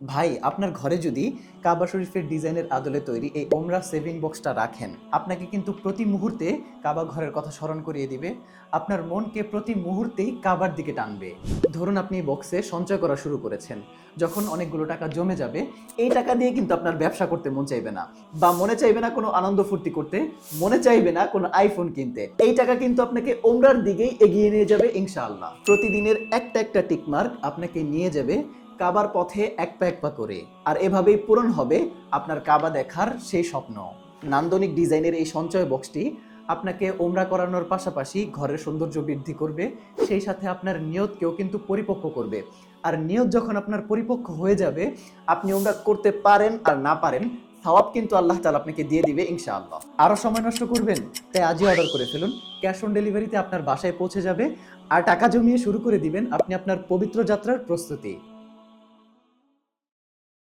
ভাই, আপনার ঘরে যদি কাবা শরীফের ডিজাইনের আদলে তৈরি এই ওমরা সেভিং বক্সটা রাখেন, আপনাকে কিন্তু প্রতি মুহূর্তে কাবা ঘরের কথা স্মরণ করিয়ে দিবে। আপনার মনকে প্রতি মুহূর্তেই কাবার দিকে টানবে। ধরুন আপনি এই বক্সে সঞ্চয় করা শুরু করেছেন। যখন অনেকগুলো টাকা জমে যাবে, এই টাকা দিয়ে কিন্তু আপনার ব্যবসা করতে মন চাইবে না বা মনে চাইবে না কোনো আনন্দ ফুর্তি করতে, মনে চাইবে না কোনো আইফোন কিনতে। এই টাকা কিন্তু আপনাকে ওমরার দিকেই এগিয়ে নিয়ে যাবে ইনশাআল্লাহ। প্রতিদিনের একটা একটা টিকমার্ক আপনাকে নিয়ে যাবে কাবার পথে এক পা এক পা করে। আর এভাবেই পূরণ হবে আপনার কাবা দেখার সেই স্বপ্ন। নান্দনিক ডিজাইনের এই সঞ্চয় বক্সটি আপনাকে ওমরা করানোর পাশাপাশি ঘরের সৌন্দর্য বৃদ্ধি করবে, সেই সাথে আপনার নিয়তকেও কিন্তু পরিপক্ক করবে। আর নিয়ত যখন আপনার পরিপক্ক হয়ে যাবে, আপনি ওমরা করতে পারেন আর না পারেন, সওয়াব কিন্তু আল্লাহ তালা আপনাকে দিয়ে দিবে ইনশাআল্লাহ। আরও সময় নষ্ট করবেন? তাই আজই অর্ডার করে ফেলুন। ক্যাশ অন ডেলিভারিতে আপনার বাসায় পৌঁছে যাবে। আর টাকা জমিয়ে শুরু করে দিবেন আপনি আপনার পবিত্র যাত্রার প্রস্তুতি।